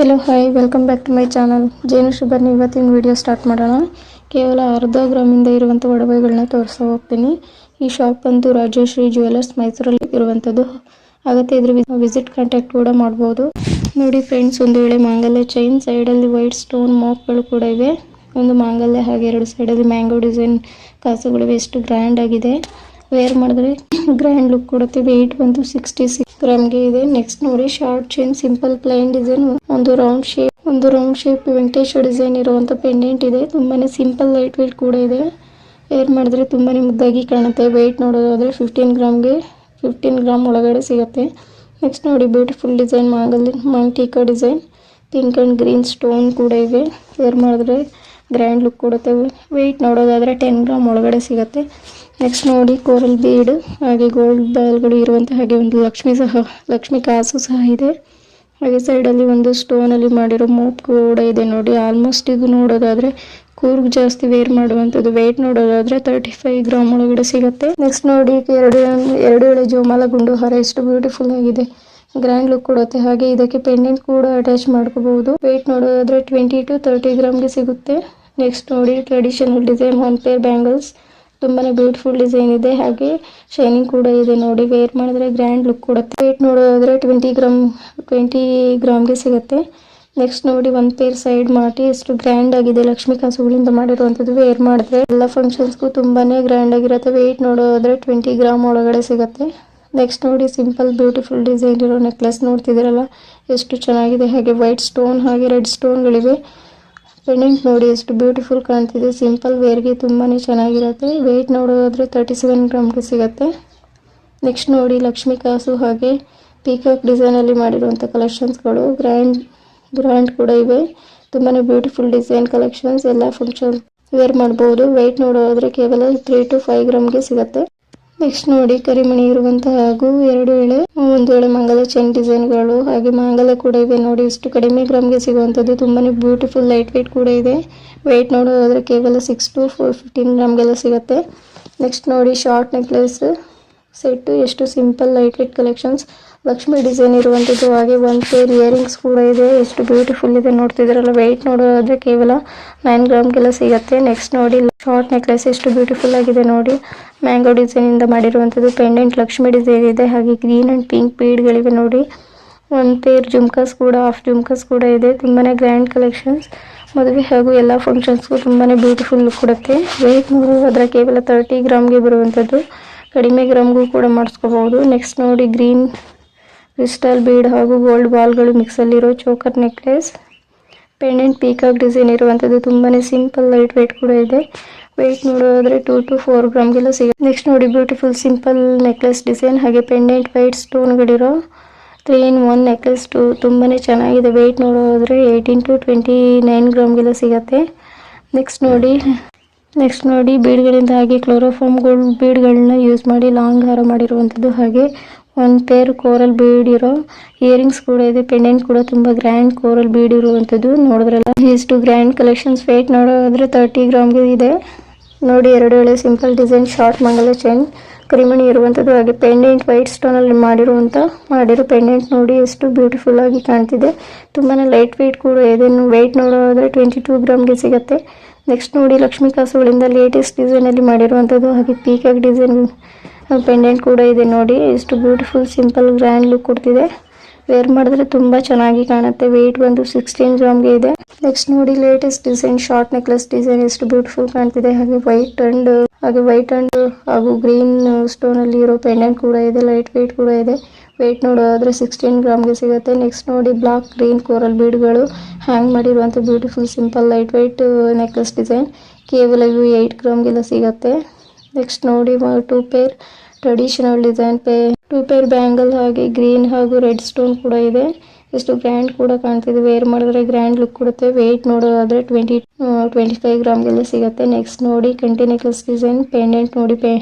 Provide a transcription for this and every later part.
Hello hi welcome back to my channel ಜೇನು ಶುಭರ್ನ ಇವತ್ತಿನ ವಿಡಿಯೋ ಸ್ಟಾರ್ಟ್ ಮಾಡೋಣ. ಕೇವಲ ಅರ್ಧ ಗ್ರಾಮಿಂದ ಇರುವಂಥ ಒಡವೆಗಳನ್ನ ತೋರಿಸ್ತಾ ಹೋಗ್ತೀನಿ ಈ ಶಾಪ್ ಬಂದು ರಾಜಶ್ರೀ ಜ್ಯುವೆಲರ್ಸ್ ಮೈಸೂರಲ್ಲಿ ಇರುವಂಥದ್ದು. ಅಗತ್ಯ ಇದ್ರೆ ವಿಸಿಟ್ ಕಾಂಟ್ಯಾಕ್ಟ್ ಕೂಡ ಮಾಡ್ಬೋದು. ನೋಡಿ ಫ್ರೆಂಡ್ಸ್ ಒಂದು ವೇಳೆ ಮಾಂಗಲ್ಯ ಚೈನ್ ಸೈಡಲ್ಲಿ ವೈಟ್ ಸ್ಟೋನ್ ಮಾಪ್ಗಳು ಕೂಡ ಇವೆ. ಒಂದು ಮಾಂಗಲ್ಯ ಹಾಗೆ ಎರಡು ಸೈಡಲ್ಲಿ ಮ್ಯಾಂಗೋ ಡಿಸೈನ್ ಕಾಸುಗಳಿವೆ. ಎಷ್ಟು ಗ್ರ್ಯಾಂಡ್ ಆಗಿದೆ. ವೇರ್ ಮಾಡಿದ್ರೆ ಗ್ರ್ಯಾಂಡ್ ಲುಕ್ ಕೊಡುತ್ತೆ. ವೆಯ್ಟ್ ಬಂದು ಸಿಕ್ಸ್ಟಿ ಸಿಕ್ಸ್ ಗ್ರಾಮ್ಗೆ ಇದೆ. ನೆಕ್ಸ್ಟ್ ನೋಡಿ short chain simple plain design ಒಂದು ರೌಂಡ್ ಶೇಪ್ ಒಂದು ರೌಂಡ್ ಶೇಪ್ ವೆಂಕಟೇಶ್ವರ ಡಿಸೈನ್ ಇರುವಂತ ಪೆಂಡೆಂಟ್ ಇದೆ. ತುಂಬಾನೇ ಸಿಂಪಲ್ ಲೈಟ್ ವೇಟ್ ಕೂಡ ಇದೆ. ವೇರ್ ಮಾಡಿದ್ರೆ ತುಂಬಾನೇ ಮುದ್ದಾಗಿ ಕಾಣುತ್ತೆ. ವೆಯ್ಟ್ ನೋಡೋದಾದ್ರೆ ಫಿಫ್ಟೀನ್ ಗ್ರಾಮ್ಗೆ ಫಿಫ್ಟೀನ್ ಗ್ರಾಮ್ ಒಳಗಡೆ ಸಿಗುತ್ತೆ. ನೆಕ್ಸ್ಟ್ ನೋಡಿ beautiful design ಮಾಂಗಲ್ಲಿ maang tikka design pink and green stone ಕೂಡ ಇವೆ ವೇರ್ ಮಾಡಿದ್ರೆ ಗ್ರ್ಯಾಂಡ್ ಲುಕ್ ಕೊಡುತ್ತೆ. ವೆಯ್ಟ್ ನೋಡೋದಾದ್ರೆ ಟೆನ್ ಗ್ರಾಮ್ ಒಳಗಡೆ ಸಿಗುತ್ತೆ. ನೆಕ್ಸ್ಟ್ ನೋಡಿ ಕೋರಲ್ ಬೀಡ್ ಹಾಗೆ ಗೋಲ್ಡ್ ಬಾಲ್ಗಳು ಇರುವಂತಹ ಹಾಗೆ ಒಂದು ಲಕ್ಷ್ಮಿ ಸಹ, ಲಕ್ಷ್ಮಿ ಕಾಸು ಸಹ ಇದೆ. ಹಾಗೆ ಸೈಡಲ್ಲಿ ಒಂದು ಸ್ಟೋನಲ್ಲಿ ಮಾಡಿರೋ ಮೋಪ್ ಕೂಡ ಇದೆ ನೋಡಿ. ಆಲ್ಮೋಸ್ಟ್ ಇದು ನೋಡೋದಾದ್ರೆ ಕೂರ್ಗ್ ಜಾಸ್ತಿ ವೇರ್ ಮಾಡುವಂಥದ್ದು. ವೆಯ್ಟ್ ನೋಡೋದಾದ್ರೆ ತರ್ಟಿ ಫೈವ್ ಗ್ರಾಮ್ ಒಳಗಡೆ ಸಿಗುತ್ತೆ. ನೆಕ್ಸ್ಟ್ ನೋಡಿ ಎರಡು ಎರಡು ಎಳೆ ಜೋಮಾಲ ಗುಂಡು ಹಾರ. ಎಷ್ಟು ಬ್ಯೂಟಿಫುಲ್ ಆಗಿದೆ. ಗ್ರ್ಯಾಂಡ್ ಲುಕ್ ಕೊಡುತ್ತೆ. ಹಾಗೆ ಇದಕ್ಕೆ ಪೆಂಡೆಂಟ್ ಕೂಡ ಅಟ್ಯಾಚ್ ಮಾಡ್ಕೋಬಹುದು. ವೆಯ್ಟ್ ನೋಡೋದಾದ್ರೆ ಟ್ವೆಂಟಿ ಟು ತರ್ಟಿ ಗ್ರಾಮ್ಗೆ ಸಿಗುತ್ತೆ. ನೆಕ್ಸ್ಟ್ ನೋಡಿ traditional design one pair bangles ತುಂಬಾನೇ ಬ್ಯೂಟಿಫುಲ್ ಡಿಸೈನ್ ಇದೆ. ಹಾಗೆ ಶೈನಿಂಗ್ ಕೂಡ ಇದೆ ನೋಡಿ. ವೇರ್ ಮಾಡಿದ್ರೆ ಗ್ರ್ಯಾಂಡ್ ಲುಕ್ ಕೊಡುತ್ತೆ. ವೇಟ್ ನೋಡೋದಾದ್ರೆ ಟ್ವೆಂಟಿ ಗ್ರಾಮ್ ಟ್ವೆಂಟಿ ಗ್ರಾಮ್ಗೆ ಸಿಗುತ್ತೆ. ನೆಕ್ಸ್ಟ್ ನೋಡಿ ಒಂದ್ ಪೇರ್ ಸೈಡ್ ಮಾಡಿ ಎಷ್ಟು ಗ್ರ್ಯಾಂಡ್ ಆಗಿದೆ. ಲಕ್ಷ್ಮಿ ಕಾಸುಗಳಿಂದ ಮಾಡಿರುವಂತದ್ದು ವೇರ್ ಮಾಡಿದ್ರೆ. ಎಲ್ಲ ಫಂಕ್ಷನ್ಸ್ಗೂ ತುಂಬಾನೇ ಗ್ರ್ಯಾಂಡ್ ಆಗಿರುತ್ತೆ. ವೇಟ್ ನೋಡೋದಾದ್ರೆ ಟ್ವೆಂಟಿ ಗ್ರಾಮ್ ಒಳಗಡೆ ಸಿಗುತ್ತೆ. ನೆಕ್ಸ್ಟ್ ನೋಡಿ ಸಿಂಪಲ್ ಬ್ಯೂಟಿಫುಲ್ ಡಿಸೈನ್ ಇರೋ ನೆಕ್ಲೆಸ್ ನೋಡ್ತಿದ್ದೀರಲ್ಲ. ಎಷ್ಟು ಚೆನ್ನಾಗಿದೆ. ಹಾಗೆ ವೈಟ್ ಸ್ಟೋನ್ ಹಾಗೆ ರೆಡ್ ಸ್ಟೋನ್ಗಳಿವೆ ಪೆಂಡೆಂಟ್ ನೋಡಿ, ಎಷ್ಟು ಬ್ಯೂಟಿಫುಲ್ ಕಾಣ್ತಿದೆ. ಸಿಂಪಲ್ ವೇರ್ಗೆ ತುಂಬಾ ಚೆನ್ನಾಗಿರುತ್ತೆ. ವೆಯ್ಟ್ ನೋಡೋದಾದ್ರೆ ತರ್ಟಿ ಸೆವೆನ್ ಗ್ರಾಮ್ಗೆ ಸಿಗುತ್ತೆ. ನೆಕ್ಸ್ಟ್ ನೋಡಿ, ಲಕ್ಷ್ಮಿ ಕಾಸು ಹಾಗೆ ಪೀಕಾಕ್ ಡಿಸೈನಲ್ಲಿ ಮಾಡಿರುವಂಥ ಕಲೆಕ್ಷನ್ಸ್ಗಳು ಗ್ರ್ಯಾಂಡ್ ಗ್ರ್ಯಾಂಡ್ ಕೂಡ ಇವೆ. ತುಂಬಾ ಬ್ಯೂಟಿಫುಲ್ ಡಿಸೈನ್ ಕಲೆಕ್ಷನ್ಸ್ ಎಲ್ಲ ಫಂಕ್ಷನ್ ವೇರ್ ಮಾಡ್ಬೋದು. ವೆಯ್ಟ್ ನೋಡೋದಾದ್ರೆ ಕೇವಲ ತ್ರೀ ಟು ಫೈವ್ ಗ್ರಾಮ್ಗೆ ಸಿಗುತ್ತೆ. ನೆಕ್ಸ್ಟ್ ನೋಡಿ ಕರಿಮಣಿ ಇರುವಂತಹ ಹಾಗೂ ಎರಡು ಎಳೆ, ಒಂದು ಎಳೆ ಮಂಗಲ ಚೈನ್ ಡಿಸೈನ್ಗಳು ಹಾಗೆ ಮಂಗಲ ಕೂಡ ಇವೆ ನೋಡಿ. ಇಷ್ಟು ಕಡಿಮೆ ಗ್ರಾಮ್ಗೆ ಸಿಗುವಂತದ್ದು ತುಂಬಾನೇ ಬ್ಯೂಟಿಫುಲ್ ಲೈಟ್ ವೇಟ್ ಕೂಡ ಇದೆ. ವೆಯ್ಟ್ ನೋಡೋದಾದ್ರೆ ಕೇವಲ ಸಿಕ್ಸ್ ಟು ಫೋರ್ ಫಿಫ್ಟೀನ್ ಗ್ರಾಮ್ಗೆಲ್ಲ ಸಿಗುತ್ತೆ. ನೆಕ್ಸ್ಟ್ ನೋಡಿ ಶಾರ್ಟ್ ನೆಕ್ಲೆಸ್ ಸೆಟ್ಟು ಎಷ್ಟು simple light weight collections Lakshmi design ಇರುವಂತದ್ದು ಹಾಗೆ ಒಂದು ಪೇರ್ ಇಯರಿಂಗ್ಸ್ ಕೂಡ ಇದೆ. ಎಷ್ಟು ಬ್ಯೂಟಿಫುಲ್ ಇದೆ ನೋಡ್ತಿದ್ರಲ್ಲ ವೆಯ್ಟ್ ನೋಡೋದಾದ್ರೆ ಕೇವಲ ನೈನ್ ಗ್ರಾಮ್ಗೆಲ್ಲ ಸಿಗುತ್ತೆ. ನೆಕ್ಸ್ಟ್ ನೋಡಿ ಶಾರ್ಟ್ ನೆಕ್ಲೆಸ್ ಎಷ್ಟು ಬ್ಯೂಟಿಫುಲ್ ಆಗಿದೆ ನೋಡಿ. ಮ್ಯಾಂಗೋ ಡಿಸೈನ್ ಇಂದ ಮಾಡಿರುವಂತದ್ದು ಪೆಂಡೆಂಟ್ ಲಕ್ಷ್ಮಿ ಡಿಸೈನ್ ಇದೆ. ಹಾಗೆ ಗ್ರೀನ್ ಅಂಡ್ ಪಿಂಕ್ ಬೀಡ್ಗಳಿವೆ ನೋಡಿ. ಒಂದು ಪೇರ್ ಜುಮ್ಕಾಸ್ ಕೂಡ ಹಾಫ್ ಜುಮ್ಕಾಸ್ ಕೂಡ ಇದೆ. ತುಂಬಾನೇ ಗ್ರ್ಯಾಂಡ್ ಕಲೆಕ್ಷನ್ಸ್ ಮದುವೆ ಹಾಗೂ ಎಲ್ಲ ಫಂಕ್ಷನ್ಸ್ಗೂ ತುಂಬಾನೇ ಬ್ಯೂಟಿಫುಲ್ ಕೊಡುತ್ತೆ. ವೆಯ್ಟ್ ನೋಡೋದಾದ್ರೆ ಕೇವಲ ತರ್ಟಿ ಗ್ರಾಮ್ಗೆ ಬರುವಂಥದ್ದು ಕಡಿಮೆ ಗ್ರಾಮ್ಗೂ ಕೂಡ ಮಾಡಿಸ್ಕೋಬಹುದು. ನೆಕ್ಸ್ಟ್ ನೋಡಿ ಗ್ರೀನ್ ಕ್ರಿಸ್ಟಲ್ ಬೀಡ್ ಹಾಗೂ ಗೋಲ್ಡ್ ಬಾಲ್ಗಳು ಮಿಕ್ಸಲ್ಲಿರೋ choker necklace. Pendant peacock design ಇರುವಂಥದ್ದು ತುಂಬಾನೇ ಸಿಂಪಲ್ ಲೈಟ್ ವೆಯ್ಟ್ ಕೂಡ ಇದೆ. ವೆಯ್ಟ್ ನೋಡೋದಾದ್ರೆ ಟೂ ಟು ಫೋರ್ ಗ್ರಾಮ್ಗೆಲ್ಲ ಸಿಗುತ್ತೆ. ನೆಕ್ಸ್ಟ್ ನೋಡಿ ಬ್ಯೂಟಿಫುಲ್ ಸಿಂಪಲ್ ನೆಕ್ಲೆಸ್ ಡಿಸೈನ್ ಹಾಗೆ pendant white ಸ್ಟೋನ್ಗಳಿರೋ three in one necklace too ತುಂಬಾನೇ ಚೆನ್ನಾಗಿದೆ. ವೆಯ್ಟ್ ನೋಡೋದಾದ್ರೆ ಏಯ್ಟೀನ್ ಟು ಟ್ವೆಂಟಿ ನೈನ್ ಗ್ರಾಮ್ಗೆಲ್ಲ ಸಿಗುತ್ತೆ. ನೆಕ್ಸ್ಟ್ ನೋಡಿ ನೆಕ್ಸ್ಟ್ ನೋಡಿ ಬೀಡ್ಗಳಿಂದ ಹಾಗೆ ಕ್ಲೋರೋಫಾರ್ಮ್ ಗೋಲ್ಡ್ ಬೀಡ್ಗಳನ್ನ ಯೂಸ್ ಮಾಡಿ ಲಾಂಗ್ ಹಾರ ಮಾಡಿರುವಂಥದ್ದು ಹಾಗೆ ಒಂದು ಪೇರ್ ಕೋರಲ್ ಬೀಡ್ ಇಯರಿಂಗ್ಸ್ ಕೂಡ ಇದೆ. ಪೆಂಡೆಂಟ್ ಕೂಡ ತುಂಬಾ ಗ್ರ್ಯಾಂಡ್ ಕೋರಲ್ ಬೀಡ್ ಇರುವಂತದ್ದು. ನೋಡಿದ್ರಲ್ಲ? ಇಷ್ಟು ಗ್ರ್ಯಾಂಡ್ ಕಲೆಕ್ಷನ್ಸ್ ವೇಟ್ ನೋಡೋದ್ರೆ ತರ್ಟಿ ಗ್ರಾಮ್ಗೆ ಇದೆ. ನೋಡಿ, ಎರಡು ಎಳೆ ಸಿಂಪಲ್ ಡಿಸೈನ್ ಶಾರ್ಟ್ ಮಂಗಲ ಚೈನ್ ಕ್ರಿಮಿಣಿ ಇರುವಂಥದ್ದು ಹಾಗೆ ಪೆಂಡೆಂಟ್ ವೈಟ್ ಸ್ಟೋನಲ್ಲಿ ಮಾಡಿರುವಂಥ ಮಾಡಿರೋ ಪೆಂಡೆಂಟ್ ನೋಡಿ ಎಷ್ಟು ಬ್ಯೂಟಿಫುಲ್ ಆಗಿ ಕಾಣ್ತಿದೆ. ತುಂಬಾನೇ ಲೈಟ್ ವೇಟ್ ಕೂಡ ಇದೆ. ವೆಯ್ಟ್ ನೋಡೋದ್ರೆ ಟ್ವೆಂಟಿ ಟೂ ಗ್ರಾಮ್ಗೆ ಸಿಗುತ್ತೆ. ನೆಕ್ಸ್ಟ್ ನೋಡಿ, ಲಕ್ಷ್ಮೀ ಕಾಸುಗಳಿಂದ ಲೇಟೆಸ್ಟ್ ಡಿಸೈನಲ್ಲಿ ಮಾಡಿರುವಂಥದ್ದು ಹಾಗೆ ಪೀಕಾಕ್ ಡಿಸೈನ್ ಪೆಂಡೆಂಟ್ ಕೂಡ ಇದೆ ನೋಡಿ. ಎಷ್ಟು ಬ್ಯೂಟಿಫುಲ್ ಸಿಂಪಲ್ ಗ್ರ್ಯಾಂಡ್ ಲುಕ್ ಕೊಡ್ತಿದೆ. ವೇರ್ ಮಾಡಿದ್ರೆ ತುಂಬ ಚೆನ್ನಾಗಿ ಕಾಣುತ್ತೆ. ವೆಯ್ಟ್ ಬಂದು ಸಿಕ್ಸ್ಟೀನ್ ಗ್ರಾಮ್ಗೆ ಇದೆ. ನೆಕ್ಸ್ಟ್ ನೋಡಿ latest design short necklace design ಎಷ್ಟು ಬ್ಯೂಟಿಫುಲ್ ಕಾಣ್ತಿದೆ. ಹಾಗೆ ವೈಟ್ ಅಂಡ್ ಹಾಗೆ ವೈಟ್ ಅಂಡ್ ಹಾಗೂ ಗ್ರೀನ್ ಸ್ಟೋನ್ ಅಲ್ಲಿ ಇರೋ ಪೆಂಡೆಂಟ್ ಕೂಡ ಇದೆ. ಲೈಟ್ ವೆಯ್ಟ್ ಕೂಡ ಇದೆ. ವೆಯ್ಟ್ ನೋಡೋದಾದ್ರೆ ಸಿಕ್ಸ್ಟೀನ್ ಗ್ರಾಮ್ಗೆ ಸಿಗುತ್ತೆ. ನೆಕ್ಸ್ಟ್ ನೋಡಿ ಬ್ಲಾಕ್ ಗ್ರೀನ್ ಕೋರಲ್ ಬೀಡ್ಗಳು ಹ್ಯಾಂಗ್ ಮಾಡಿರುವಂಥ beautiful simple light weight necklace design ಕೇವಲ ಇವು ಏಯ್ಟ್ ಗ್ರಾಮ್ಗೆಲ್ಲ ಸಿಗುತ್ತೆ. ನೆಕ್ಸ್ಟ್ ನೋಡಿ ಟೂ ಪೇರ್ ಟ್ರೆಡಿಷನಲ್ ಡಿಸೈನ್ ಪೇ ಟೂ ಪೇರ್ ಬ್ಯಾಂಗಲ್ ಹಾಗೆ ಗ್ರೀನ್ ಹಾಗೂ ರೆಡ್ ಸ್ಟೋನ್ ಕೂಡ ಇದೆ. ಎಷ್ಟು ಗ್ರ್ಯಾಂಡ್ ಕೂಡ ಕಾಣ್ತಿದೆ. ವೇರ್ ಮಾಡಿದ್ರೆ ಗ್ರ್ಯಾಂಡ್ ಲುಕ್ ಕೊಡುತ್ತೆ. ವೆಯ್ಟ್ ನೋಡೋದಾದ್ರೆ ಟ್ವೆಂಟಿ ಟ್ವೆಂಟಿ ಫೈವ್ ಗ್ರಾಮ್ಗೆಲ್ಲ ಸಿಗುತ್ತೆ. ನೆಕ್ಸ್ಟ್ ನೋಡಿ ಕಂಟಿ ನೆಕ್ಲೆಸ್ ಡಿಸೈನ್ ಪೆಂಡೆಂಟ್ ನೋಡಿ, ಪೇ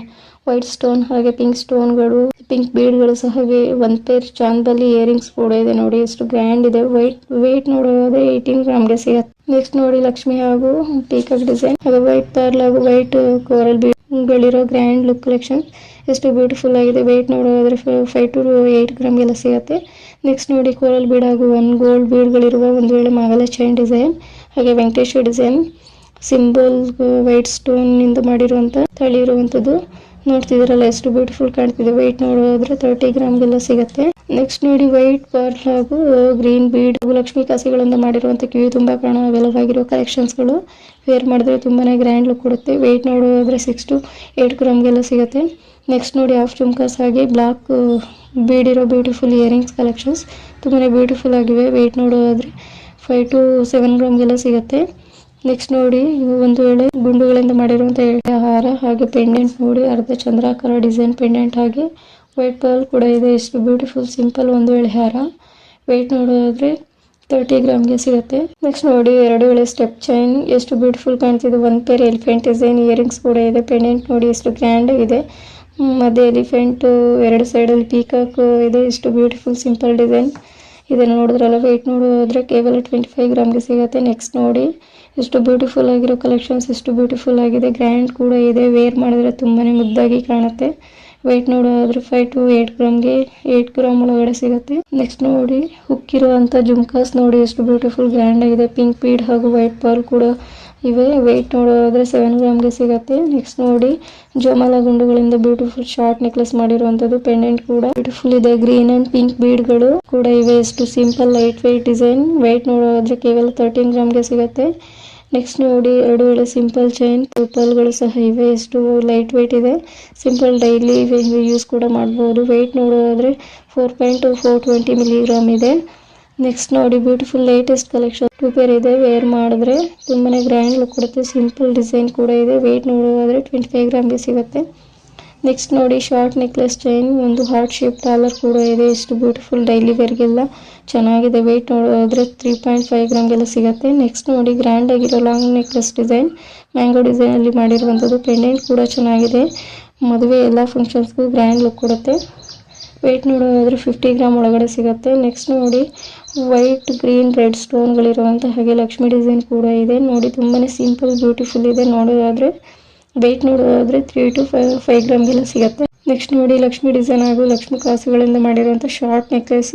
ವೈಟ್ ಸ್ಟೋನ್ ಹಾಗೆ ಪಿಂಕ್ ಸ್ಟೋನ್ಗಳು ಪಿಂಕ್ ಬೀಡ್ಗಳು ಸಹ ಒನ್ ಪೇರ್ ಚಾಂದಲ್ಲಿ ಇಯರಿಂಗ್ಸ್ ಕೂಡ ಇದೆ ನೋಡಿ. ಎಷ್ಟು ಗ್ರ್ಯಾಂಡ್ ಇದೆ. ವೈಟ್ ವೇಟ್ ನೋಡೋದಾದ್ರೆ ಏಯ್ಟೀನ್ ಗ್ರಾಮ್ಗೆ ಸಿಗುತ್ತೆ. ನೆಕ್ಸ್ಟ್ ನೋಡಿ, ಲಕ್ಷ್ಮಿ ಹಾಗೂ ಪೀಕಾಕ್ ಡಿಸೈನ್ ಹಾಗೆ ವೈಟ್ ಪರ್ಲ್ ಹಾಗೂ ವೈಟ್ ಕೋರಲ್ ಬೀಡ್ಗಳಿರೋ ಗ್ರ್ಯಾಂಡ್ ಲುಕ್ ಕಲೆಕ್ಷನ್ ಎಷ್ಟು ಬ್ಯೂಟಿಫುಲ್ ಆಗಿದೆ. ವೆಯ್ಟ್ ನೋಡೋದಾದ್ರೆ ಫೈವ್ ಟು ಏಯ್ಟ್ ಗ್ರಾಮ್ಗೆಲ್ಲ ಸಿಗುತ್ತೆ. ನೆಕ್ಸ್ಟ್ ನೋಡಿ, ಕೋರಲ್ ಬೀಡ್ ಒನ್ ಗೋಲ್ಡ್ ಬೀಡ್ಗಳಿರುವ ಒಂದು ವೇಳೆ ಮಾಗಲ ಚೈನ್ ಡಿಸೈನ್ ಹಾಗೆ ವೆಂಕಟೇಶ್ವರ ಡಿಸೈನ್ ಸಿಂಬಲ್ ವೈಟ್ ಸ್ಟೋನ್ನಿಂದ ಮಾಡಿರುವಂತಹ ತಳಿ ಇರುವಂತದ್ದು ನೋಡ್ತಿದ್ದೀರಲ್ಲ, ಎಷ್ಟು ಬ್ಯೂಟಿಫುಲ್ ಕಾಣ್ತಿದೆ. ವೈಟ್ ನೋಡೋದ್ರೆ ತರ್ಟಿ ಗ್ರಾಮ್ಗೆಲ್ಲ ಸಿಗುತ್ತೆ. ನೆಕ್ಸ್ಟ್ ನೋಡಿ ವೈಟ್ ಪರ್ಲ್ ಹಾಗೂ ಗ್ರೀನ್ ಬೀಡ್ ಲಕ್ಷ್ಮೀ ಕಾಸಿಗಳಿಂದ ಮಾಡಿರುವಂತ ಕಿವಿ ತುಂಬಾ ಪ್ರಾಣವಾಗಿರುವ ಕಲೆಕ್ಷನ್ಸ್ಗಳು ವೇರ್ ಮಾಡಿದ್ರೆ ತುಂಬಾನೇ ಗ್ರ್ಯಾಂಡ್ ಲುಕ್ ಕೊಡುತ್ತೆ. ವೆಯ್ಟ್ ನೋಡೋದಾದ್ರೆ ಸಿಕ್ಸ್ ಟು ಏಟ್ ಗ್ರಾಮ್ಗೆಲ್ಲ ಸಿಗುತ್ತೆ. ನೆಕ್ಸ್ಟ್ ನೋಡಿ ಆಫ್ ಜುಮ್ಕಾಸ್ ಹಾಗೆ ಬ್ಲಾಕ್ ಬೀಡಿರೋ ಬ್ಯೂಟಿಫುಲ್ ಇಯರಿಂಗ್ಸ್ ಕಲೆಕ್ಷನ್ಸ್ ತುಂಬಾನೇ ಬ್ಯೂಟಿಫುಲ್ ಆಗಿವೆ. ವೆಯ್ಟ್ ನೋಡೋದಾದ್ರೆ ಫೈವ್ ಟು ಸೆವೆನ್ ಗ್ರಾಮ್ಗೆಲ್ಲ ಸಿಗುತ್ತೆ. ನೆಕ್ಸ್ಟ್ ನೋಡಿ ಒಂದು ವೇಳೆ ಗುಂಡುಗಳಿಂದ ಮಾಡಿರುವಂಥ ಹಾರ ಹಾಗೆ ಪೆಂಡೆಂಟ್ ನೋಡಿ, ಅರ್ಧ ಚಂದ್ರಾಕಾರ ಡಿಸೈನ್ ಪೆಂಡೆಂಟ್ ಹಾಗೆ ವೈಟ್ ಪರ್ಲ್ ಕೂಡ ಇದೆ. ಎಷ್ಟು ಬ್ಯೂಟಿಫುಲ್ ಸಿಂಪಲ್ ಒಂದು ವೇಳೆ ಹಾರ ವೆಯ್ಟ್ ನೋಡೋದಾದ್ರೆ ತರ್ಟಿ ಗ್ರಾಮ್ಗೆ ಸಿಗುತ್ತೆ. ನೆಕ್ಸ್ಟ್ ನೋಡಿ, ಎರಡು ವೇಳೆ ಸ್ಟೆಪ್ ಚೈನ್ ಎಷ್ಟು ಬ್ಯೂಟಿಫುಲ್ ಕಾಣ್ತಿದೆ. ಒಂದು ಪೇರ್ ಎಲಿಫೆಂಟ್ ಡಿಸೈನ್ ಇಯರಿಂಗ್ಸ್ ಕೂಡ ಇದೆ. ಪೆಂಡೆಂಟ್ ನೋಡಿ, ಎಷ್ಟು ಗ್ರ್ಯಾಂಡ್ ಇದೆ ಮಧ್ಯೆ ಎಲಿಫೆಂಟ್ ಎರಡು ಸೈಡಲ್ಲಿ ಪೀಕಾಕ್ ಇದೆ. ಎಷ್ಟು ಬ್ಯೂಟಿಫುಲ್ ಸಿಂಪಲ್ ಡಿಸೈನ್ ಇದನ್ನು ನೋಡಿದ್ರಲ್ಲ ವೆಯ್ಟ್ ನೋಡೋದ್ರೆ ಕೇವಲ ಟ್ವೆಂಟಿ ಫೈವ್ ಗ್ರಾಮ್ಗೆ ಸಿಗುತ್ತೆ. ನೆಕ್ಸ್ಟ್ ನೋಡಿ ಎಷ್ಟು ಬ್ಯೂಟಿಫುಲ್ ಆಗಿರೋ ಕಲೆಕ್ಷನ್ಸ್ ಎಷ್ಟು ಬ್ಯೂಟಿಫುಲ್ ಆಗಿದೆ. ಗ್ರ್ಯಾಂಡ್ ಕೂಡ ಇದೆ. ವೇರ್ ಮಾಡಿದ್ರೆ ತುಂಬಾನೇ ಮುದ್ದಾಗಿ ಕಾಣುತ್ತೆ. ವೆಯ್ಟ್ ನೋಡೋದಾದ್ರೆ ಫೈವ್ ಟು ಏಟ್ ಗ್ರಾಮ್ಗೆ ಏಟ್ ಗ್ರಾಮ್ ಒಳಗಡೆ ಸಿಗುತ್ತೆ. ನೆಕ್ಸ್ಟ್ ನೋಡಿ ಹುಕ್ಕಿರುವಂಥ ಜುಮ್ಕಾಸ್ ನೋಡಿ, ಎಷ್ಟು ಬ್ಯೂಟಿಫುಲ್ ಗ್ರ್ಯಾಂಡ್ ಆಗಿದೆ. ಪಿಂಕ್ ಬೀಡ್ ಹಾಗೂ ವೈಟ್ ಪರ್ಲ್ ಕೂಡ ಇವೆ. ವೈಟ್ ನೋಡೋದಾದ್ರೆ ಸೆವೆನ್ ಗ್ರಾಮ್ಗೆ ಸಿಗುತ್ತೆ. ನೆಕ್ಸ್ಟ್ ನೋಡಿ, ಜೋಮಾಲ ಗುಂಡುಗಳಿಂದ ಬ್ಯೂಟಿಫುಲ್ ಶಾರ್ಟ್ ನೆಕ್ಲೆಸ್ ಮಾಡಿರುವಂಥದ್ದು ಪೆಂಡೆಂಟ್ ಕೂಡ. ಬ್ಯೂಟಿಫುಲ್ ಇದೆ. ಗ್ರೀನ್ ಅಂಡ್ ಪಿಂಕ್ ಬೀಡ್ಗಳು ಕೂಡ ಇವೆ. ಎಷ್ಟು simple light weight design weight ನೋಡೋದಾದ್ರೆ ಕೇವಲ ತರ್ಟೀನ್ ಗ್ರಾಮ್ಗೆ ಸಿಗುತ್ತೆ. ನೆಕ್ಸ್ಟ್ ನೋಡಿ ಎರಡು ವೇಳೆ ಸಿಂಪಲ್ ಚೈನ್ ಪರ್ಲ್ಗಳು ಸಹ ಇವೆ. ಎಷ್ಟು ಲೈಟ್ ವೆಯ್ಟ್ ಇದೆ. ಸಿಂಪಲ್ ಡೈಲಿ ಯೂಸ್ ಕೂಡ ಮಾಡ್ಬೋದು. ವೆಯ್ಟ್ ನೋಡೋದಾದ್ರೆ four point four twenty milligram ಇದೆ. ನೆಕ್ಸ್ಟ್ ನೋಡಿ beautiful latest collection two pair ಇದೆ. ವೇರ್ ಮಾಡಿದ್ರೆ ತುಂಬಾನೇ ಗ್ರ್ಯಾಂಡ್ ಲುಕ್ ಕೊಡುತ್ತೆ. ಸಿಂಪಲ್ ಡಿಸೈನ್ ಕೂಡ ಇದೆ. ವೆಯ್ಟ್ ನೋಡೋದಾದ್ರೆ ಟ್ವೆಂಟಿ ಫೈವ್ ಗ್ರಾಮ್ಗೆ ಸಿಗುತ್ತೆ. ನೆಕ್ಸ್ಟ್ ನೋಡಿ ಶಾರ್ಟ್ ನೆಕ್ಲೆಸ್ ಚೈನ್ ಒಂದು ಹಾರ್ಟ್ ಶೇಪ್ ಡಾಲರ್ ಕೂಡ ಇದೆ. ಎಷ್ಟು ಬ್ಯೂಟಿಫುಲ್ ಡೈಲಿ ವೇರ್ಗೆಲ್ಲ ಚೆನ್ನಾಗಿದೆ. ವೆಯ್ಟ್ ನೋಡೋದಾದ್ರೆ ತ್ರೀ ಪಾಯಿಂಟ್ ಫೈವ್ ಗ್ರಾಮ್ಗೆಲ್ಲ ಸಿಗುತ್ತೆ. ನೆಕ್ಸ್ಟ್ ನೋಡಿ ಗ್ರ್ಯಾಂಡ್ ಆಗಿರೋ long necklace design mango design ಅಲ್ಲಿ ಮಾಡಿರುವಂಥದ್ದು ಪೆಂಡೆಂಟ್ ಕೂಡ ಚೆನ್ನಾಗಿದೆ. ಮದುವೆ ಎಲ್ಲ ಫಂಕ್ಷನ್ಸ್ಗೂ ಗ್ರ್ಯಾಂಡ್ ಲುಕ್ ಕೊಡುತ್ತೆ. ವೆಯ್ಟ್ ನೋಡೋದಾದ್ರೆ ಫಿಫ್ಟಿ ಗ್ರಾಮ್ ಒಳಗಡೆ ಸಿಗುತ್ತೆ. ನೆಕ್ಸ್ಟ್ ನೋಡಿ ವೈಟ್ ಗ್ರೀನ್ ರೆಡ್ ಸ್ಟೋನ್ಗಳಿರುವಂಥ ಹಾಗೆ ಲಕ್ಷ್ಮಿ ಡಿಸೈನ್ ಕೂಡ ಇದೆ. ನೋಡಿ, ತುಂಬಾನೇ ಸಿಂಪಲ್ ಬ್ಯೂಟಿಫುಲ್ ಇದೆ. ನೋಡೋದಾದ್ರೆ ವೆಯ್ಟ್ ನೋಡೋದಾದ್ರೆ ತ್ರೀ ಟು ಫೈವ್ ಫೈವ್ ಗ್ರಾಮ್ಗೆಲ್ಲ ಸಿಗುತ್ತೆ. ನೆಕ್ಸ್ಟ್ ನೋಡಿ ಲಕ್ಷ್ಮಿ ಡಿಸೈನ್ ಹಾಗೂ ಲಕ್ಷ್ಮಿ ಕಾಸುಗಳಿಂದ ಮಾಡಿರುವಂಥ ಶಾರ್ಟ್ ನೆಕ್ಲೆಸ್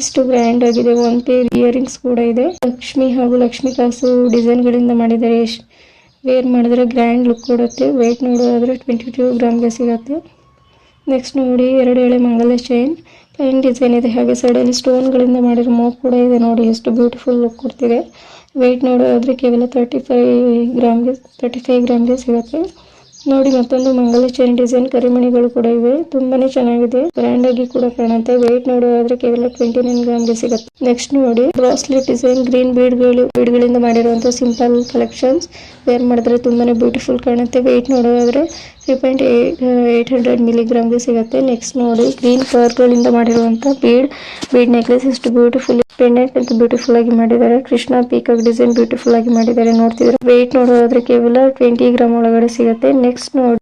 ಎಷ್ಟು ಗ್ರ್ಯಾಂಡ್ ಆಗಿದೆ. ಒನ್ ಪೇರ್ ಇಯರಿಂಗ್ಸ್ ಕೂಡ ಇದೆ. ಲಕ್ಷ್ಮಿ ಹಾಗೂ ಲಕ್ಷ್ಮಿ ಕಾಸು ಡಿಸೈನ್ಗಳಿಂದ ಮಾಡಿದ್ದಾರೆ ಎಷ್ಟು ವೇರ್ ಮಾಡಿದ್ರೆ ಗ್ರ್ಯಾಂಡ್ ಲುಕ್ ಕೊಡುತ್ತೆ. ವೆಯ್ಟ್ ನೋಡೋದಾದ್ರೆ ಟ್ವೆಂಟಿ ಟೂ ಗ್ರಾಮ್ಗೆ ಸಿಗುತ್ತೆ. ನೆಕ್ಸ್ಟ್ ನೋಡಿ ಎರಡು ಎಳೆ ಮಂಗಲ ಚೈನ್ ಪ್ಲೈನ್ ಡಿಸೈನ್ ಇದೆ. ಹಾಗೆ ಸೈಡಲ್ಲಿ ಸ್ಟೋನ್ಗಳಿಂದ ಮಾಡಿರೋ ಮೋಪ್ ಕೂಡ ಇದೆ ನೋಡಿ. ಎಷ್ಟು ಬ್ಯೂಟಿಫುಲ್ ಲುಕ್ ಕೊಡ್ತಿದೆ. ವೆಯ್ಟ್ ನೋಡೋದಾದ್ರೆ ಕೇವಲ ತರ್ಟಿ ಫೈವ್ ಗ್ರಾಮ್ಗೆ ತರ್ಟಿ ಫೈವ್ ಗ್ರಾಮ್ಗೆ ಸಿಗುತ್ತೆ. ನೋಡಿ ಮತ್ತೊಂದು ಮಂಗಲ ಚೈನ್ ಡಿಸೈನ್ ಕರಿಮಣಿಗಳು ಕೂಡ ಇವೆ. ತುಂಬಾನೇ ಚೆನ್ನಾಗಿದೆ. ಗ್ರ್ಯಾಂಡ್ ಆಗಿ ಕೂಡ ಕಾಣುತ್ತೆ. ವೆಯ್ಟ್ ನೋಡೋದಾದ್ರೆ ಕೇವಲ ಟ್ವೆಂಟಿ ನೈನ್ ಗ್ರಾಮ್ಗೆ ಸಿಗುತ್ತೆ. ನೆಕ್ಸ್ಟ್ ನೋಡಿ ಬ್ರಾಸ್ಲೆಟ್ ಡಿಸೈನ್ ಗ್ರೀನ್ ಬೀಡ್ಗಳು ಬೀಡ್ಗಳಿಂದ ಮಾಡಿರುವಂತಹ ಸಿಂಪಲ್ ಕಲೆಕ್ಷನ್ಸ್ ವೇರ್ ಮಾಡಿದ್ರೆ ತುಂಬಾನೇ ಬ್ಯೂಟಿಫುಲ್ ಕಾಣುತ್ತೆ. ವೆಯ್ಟ್ ನೋಡೋದಾದ್ರೆ ತ್ರೀ ಪಾಯಿಂಟ್ ಏಟ್ ಹಂಡ್ರೆಡ್ ಮಿಲಿಗ್ರಾಮ್ಗೆ ಸಿಗುತ್ತೆ. ನೆಕ್ಸ್ಟ್ ನೋಡಿ ಗ್ರೀನ್ ಗಳಿಂದ ಮಾಡಿರುವಂತಹ ಬೀಡ್ ಬೀಡ್ ನೆಕ್ಲೆಸ್ ಎಷ್ಟು ಬ್ಯೂಟಿಫುಲ್ ಪೆಂಡೆಂಟ್ ಅಂತ ಬ್ಯೂಟಿಫುಲ್ ಆಗಿ ಮಾಡಿದ್ದಾರೆ. ಕೃಷ್ಣ ಪೀಕಾಕ್ ಡಿಸೈನ್ ಬ್ಯೂಟಿಫುಲ್ ಆಗಿ ಮಾಡಿದ್ದಾರೆ. ನೋಡ್ತಿದ್ರೆ ವೆಯ್ಟ್ ನೋಡೋದಾದ್ರೆ ಕೇವಲ ಟ್ವೆಂಟಿ ಗ್ರಾಮ್ ಒಳಗಡೆ ಸಿಗುತ್ತೆ. ನೆಕ್ಸ್ಟ್ ನೋಡಿ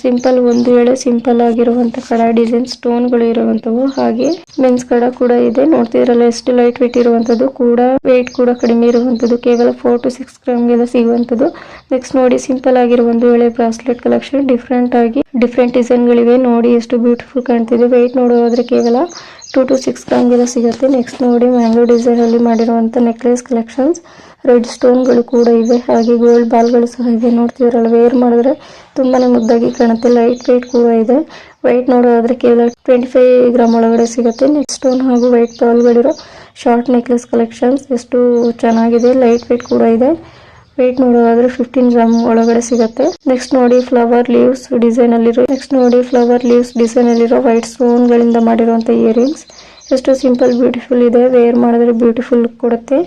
ಸಿಂಪಲ್ ಒಂದು ವೇಳೆ ಸಿಂಪಲ್ ಆಗಿರುವಂತಹ ಕಡ ಡಿಸೈನ್ ಸ್ಟೋನ್ಗಳು ಇರುವಂತವು ಹಾಗೆ ಮೆನ್ಸ್ ಕಡ ಕೂಡ ಇದೆ. ನೋಡ್ತಿದ್ರಲ್ಲ ಎಷ್ಟು ಲೈಟ್ ವೆಯ್ಟ್ ಇರುವಂತದ್ದು ಕೂಡ ವೆಯ್ಟ್ ಕೂಡ ಕಡಿಮೆ ಇರುವಂತದ್ದು ಕೇವಲ ಫೋರ್ ಟು ಸಿಕ್ಸ್ ಗ್ರಾಮ್ಗೆಲ್ಲ ಸಿಗುವಂತದ್ದು ನೆಕ್ಸ್ಟ್ ನೋಡಿ ಸಿಂಪಲ್ ಆಗಿರೋ ಒಂದು ವೇಳೆ ಬ್ರಾಸ್ಲೆಟ್ ಕಲೆಕ್ಷನ್ ಡಿಫ್ರೆಂಟ್ ಆಗಿ ಡಿಫ್ರೆಂಟ್ ಡಿಸೈನ್ಗಳಿವೆ ನೋಡಿ, ಎಷ್ಟು ಬ್ಯೂಟಿಫುಲ್ ಕಾಣ್ತಿದೆ. ವೆಯ್ಟ್ ನೋಡೋದಾದ್ರೆ ಕೇವಲ ಟೂ ಟು ಸಿಕ್ಸ್ ಗ್ರಾಮ್ಗೆಲ್ಲ ಸಿಗುತ್ತೆ. ನೆಕ್ಸ್ಟ್ ನೋಡಿ ಮ್ಯಾಂಗೋ ಡಿಸೈನ್ ಅಲ್ಲಿ ಮಾಡಿರುವಂತಹ ನೆಕ್ಲೆಸ್ ಕಲೆಕ್ಷನ್ಸ್ ರೆಡ್ ಸ್ಟೋನ್ಗಳು ಕೂಡ ಇವೆ. ಹಾಗೆ ಗೋಲ್ಡ್ ಬಾಲ್ಗಳು ಸಹ ಇವೆ. ನೋಡ್ತಿದ್ರಲ್ಲ ವೇರ್ ಮಾಡಿದ್ರೆ ತುಂಬಾನೇ ಮುದ್ದಾಗಿ ಕಾಣುತ್ತೆ. ಲೈಟ್ ವೇಟ್ ಕೂಡ ಇದೆ. ವೈಟ್ ನೋಡೋದಾದ್ರೆ ಕೇವಲ ಟ್ವೆಂಟಿ ಫೈವ್ ಗ್ರಾಮ್ ಒಳಗಡೆ ಸಿಗುತ್ತೆ. ನೆಕ್ಸ್ಟ್ ಸ್ಟೋನ್ ಹಾಗೂ ವೈಟ್ ಬಾಲ್ಗಳಿರೋ ಶಾರ್ಟ್ ನೆಕ್ಲೆಸ್ ಕಲೆಕ್ಷನ್ಸ್ ಎಷ್ಟು ಚೆನ್ನಾಗಿದೆ. ಲೈಟ್ ವೇಟ್ ಕೂಡ ಇದೆ. ವೆಯ್ಟ್ ನೋಡೋದಾದ್ರೆ ಫಿಫ್ಟೀನ್ ಗ್ರಾಮ್ ಒಳಗಡೆ ಸಿಗುತ್ತೆ. ನೆಕ್ಸ್ಟ್ ನೋಡಿ ಫ್ಲವರ್ ಲೀವ್ಸ್ ಡಿಸೈನ್ ಅಲ್ಲಿರೋ ನೆಕ್ಸ್ಟ್ ನೋಡಿ ಫ್ಲವರ್ ಲೀವ್ಸ್ ಡಿಸೈನ್ ಅಲ್ಲಿರೋ ವೈಟ್ ಸ್ಟೋನ್ ಗಳಿಂದ ಮಾಡಿರುವಂತಹ ಇಯರಿಂಗ್ಸ್ ಎಷ್ಟು ಸಿಂಪಲ್ ಬ್ಯೂಟಿಫುಲ್ ಇದೆ. ವೇರ್ ಮಾಡಿದ್ರೆ ಬ್ಯೂಟಿಫುಲ್ ಕೊಡುತ್ತೆ.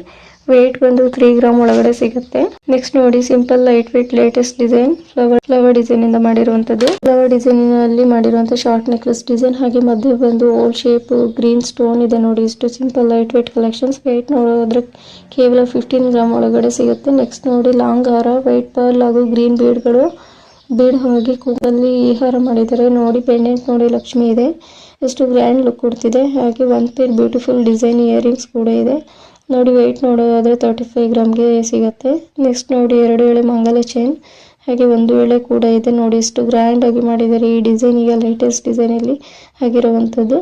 ವೆಯ್ಟ್ ಬಂದು ತ್ರೀ ಗ್ರಾಮ್ ಒಳಗಡೆ ಸಿಗುತ್ತೆ. ನೆಕ್ಸ್ಟ್ ನೋಡಿ simple light weight latest design flower flower design ಇಂದ ಮಾಡಿರುವಂತದ್ದು. ಫ್ಲವರ್ ಡಿಸೈನ್ ಅಲ್ಲಿ ಮಾಡಿರುವಂತಹ ಶಾರ್ಟ್ ನೆಕ್ಲೆಸ್ ಡಿಸೈನ್ ಹಾಗೆ ಮಧ್ಯೆ ಬಂದು ಓಲ್ ಶೇಪ್ ಗ್ರೀನ್ ಸ್ಟೋನ್ ಇದೆ ನೋಡಿ, ಇಷ್ಟು simple light weight collections weight ನೋಡೋದ್ರೆ ಕೇವಲ ಫಿಫ್ಟೀನ್ ಗ್ರಾಮ್ ಒಳಗಡೆ ಸಿಗುತ್ತೆ. ನೆಕ್ಸ್ಟ್ ನೋಡಿ ಲಾಂಗ್ ಹಾರ ವೈಟ್ ಪರ್ಲ್ ಹಾಗೂ ಗ್ರೀನ್ ಬೀಡ್ಗಳು ಬೀಡ್ ಹಾಗೆ ಕೂದಲಲ್ಲಿ ಈ ಹಾರ ಮಾಡಿದ್ದಾರೆ. ನೋಡಿ ಪೆಂಡೆಂಟ್ ನೋಡಿ, ಲಕ್ಷ್ಮಿ ಇದೆ. ಎಷ್ಟು ಗ್ರ್ಯಾಂಡ್ ಲುಕ್ ಕೊಡ್ತಿದೆ. ಹಾಗೆ ಒಂದ್ ಪೇರ್ ಬ್ಯೂಟಿಫುಲ್ ಡಿಸೈನ್ ಇಯರಿಂಗ್ಸ್ ಕೂಡ ಇದೆ. ನೋಡಿ ವೆಯ್ಟ್ ನೋಡೋದಾದ್ರೆ ತರ್ಟಿ ಫೈವ್ ಗ್ರಾಮ್ಗೆ ಸಿಗುತ್ತೆ. ನೆಕ್ಸ್ಟ್ ನೋಡಿ, ಎರಡು ಎಳೆ ಮಂಗಲ ಚೈನ್ ಹಾಗೆ ಒಂದು ಎಳೆ ಕೂಡ ಇದೆ. ನೋಡಿ ಎಷ್ಟು ಗ್ರ್ಯಾಂಡ್ ಆಗಿ ಮಾಡಿದ್ದಾರೆ ಈ ಡಿಸೈನ್ ಈಗ ಲೇಟೆಸ್ಟ್ ಡಿಸೈನ್ ಅಲ್ಲಿ ಆಗಿರುವಂತದ್ದು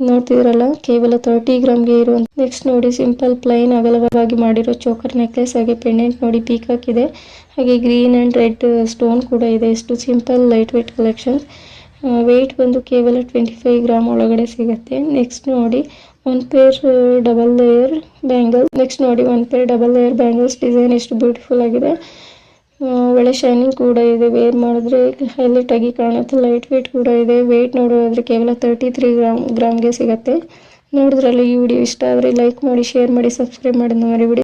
ನೋಡ್ತಿದ್ರಲ್ಲ ಕೇವಲ ತರ್ಟಿ ಗ್ರಾಮ್ಗೆ ಇರುವಂತ ನೆಕ್ಸ್ಟ್ ನೋಡಿ ಸಿಂಪಲ್ ಪ್ಲೈನ್ ಅಗಲವಾಗಿ ಮಾಡಿರೋ ಚೋಕರ್ ನೆಕ್ಲೆಸ್ ಹಾಗೆ ಪೆಂಡೆಂಟ್ ನೋಡಿ ಪೀಕಾಕ್ ಇದೆ. ಹಾಗೆ ಗ್ರೀನ್ ಅಂಡ್ ರೆಡ್ ಸ್ಟೋನ್ ಕೂಡ ಇದೆ. ಎಷ್ಟು simple light weight collection weight ಬಂದು ಕೇವಲ ಟ್ವೆಂಟಿ ಫೈವ್ ಗ್ರಾಮ್ ಒಳಗಡೆ ಸಿಗುತ್ತೆ. ನೆಕ್ಸ್ಟ್ ನೋಡಿ one pair double layer bangle next ನೋಡಿ one pair double layer bangles design ಎಷ್ಟು ಬ್ಯೂಟಿಫುಲ್ ಆಗಿದೆ. ಒಳ್ಳೆ ಶೈನಿಂಗ್ ಕೂಡ ಇದೆ. ವೇರ್ ಮಾಡಿದ್ರೆ ಹೈಲೈಟ್ ಆಗಿ ಕಾಣುತ್ತೆ. ಲೈಟ್ ವೈಟ್ ಕೂಡ ಇದೆ. ವೆಯ್ಟ್ ನೋಡೋದಾದ್ರೆ ಕೇವಲ ತರ್ಟಿ ತ್ರೀ ಗ್ರಾಮ್, ಗ್ರಾಮ್ಗೆ ಸಿಗುತ್ತೆ. ನೋಡಿದ್ರಲ್ಲಿ ಈ ವಿಡಿಯೋ ಇಷ್ಟ ಆದರೆ ಲೈಕ್ ಮಾಡಿ ಶೇರ್ ಮಾಡಿ ಸಬ್ಸ್ಕ್ರೈಬ್ ಮಾಡಿ ಮರಿಬಿಡಿ.